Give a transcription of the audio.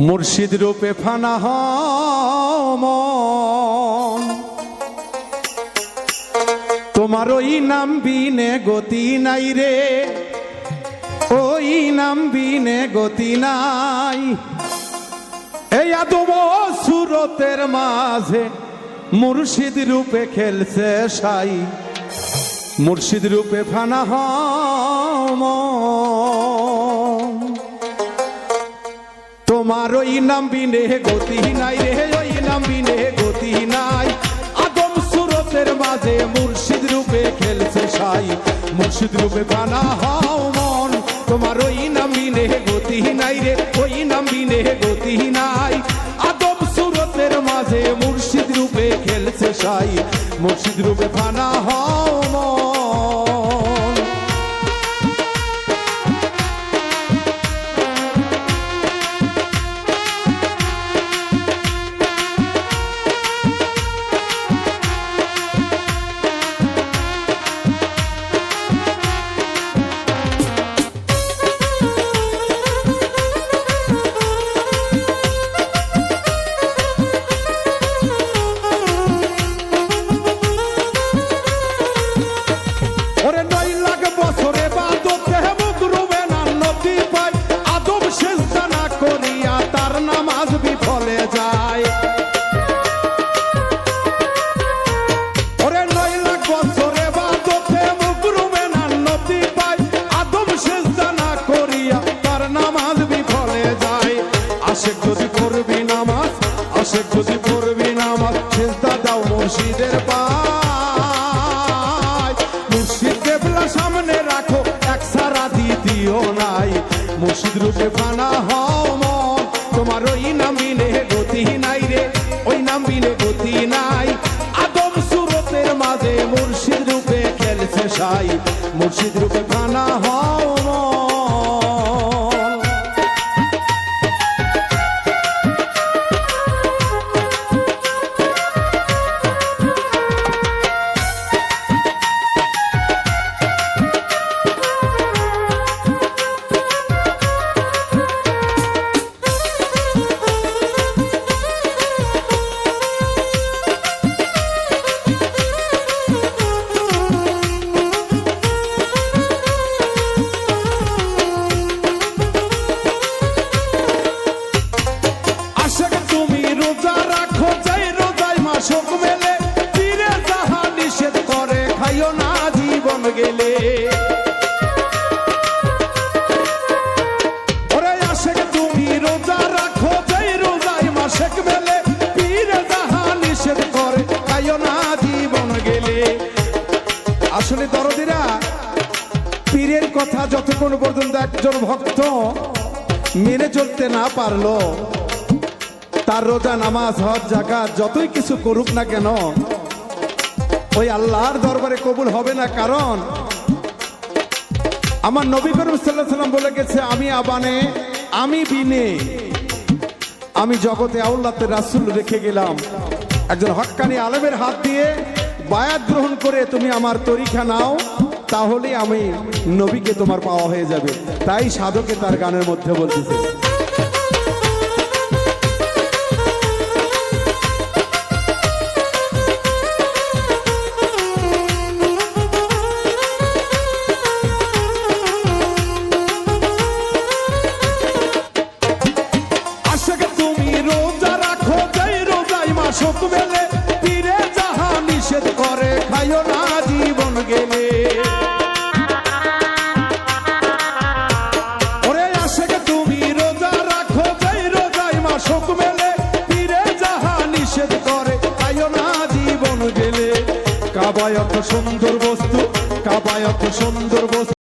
মুর্শিদ রূপে ফানা হমন। তোমার ওই নাম বিনে গতি নাই রে। ওই নাম বিনে গতি নাই। এই আদম সুরতের মাঝে মুর্শিদ রূপে খেলছে সাই। মুর্শিদ রূপে ফানা হমন। তোমার ওই নাম বিনে গতি নাই রে, ওই নাম বিনে গতি নাই। আদম সুরতের মাঝে মুর্শিদ রূপে খেলছে সাই। মুর্শিদ রূপে বানা হও মন, তোমার ওই নাম বিনে গতি নাই রে, ওই নাম বিনে গতি নাই। আদম সুরতের মাঝে মুর্শিদ রূপে খেলছে সাই। মুর্শিদ রূপে ফানা হও মন নামাজ বিফলে যায়। যায়। দাও সামনে রাখো, এক সারা দ্বিতীয় নাই। মুর্শিদ রূপে ফানা হও তোমার ওই নাম বিনে গতি নাই রে, ওই নাম বিনে গতি নাই। আদম সুরতের মাঝে মুর্শিদ রূপে খেলছে সাই, মুর্শিদ রূপে ফানা হও মাসক মেলে, ফিরে যাহা নিষেধ করে, খাইও না জীবন গেলে। ওরে আশাক, তুমি রোজা রাখো, যাই রোজায় মাসক মেলে, ফিরে যাহা নিষেধ করে, খাইও না জীবন গেলে। আসলে দরদিরা, পীরের কথা যতক্ষণ পর্যন্ত একজন ভক্ত মেনে চলতে না পারল তার রোজা, নামাজ, হজ জাকাত যতই কিছু করুক না কেন, ওই আল্লাহর দরবারে কবুল হবে না। কারণ আমার নবী করিম সাল্লাম বলে গেছে, আমি আবানে, আমি বিনে, আমি জগতে আউল্লাতে রাসুল রেখে গেলাম। একজন হক্কানি আলমের হাত দিয়ে বায়াত গ্রহণ করে তুমি আমার তরিখা নাও তাহলে আমি নবীকে তোমার পাওয়া হয়ে যাবে। তাই সাধকে তার গানের মধ্যে বলতেছে। রোজা রাখো, যাই রোজাই মাসক মেলে তীরে যাহা নিষেধ করে, খাইও না জীবন গেলে। ওরে আশাক, তুমি রোজা রাখো, যাই রোজাই মাসক মেলে তীরে যাহা নিষেধ করে কাবায়ত সুন্দর বস্তু, কাবায়ত সুন্দর বস্তু।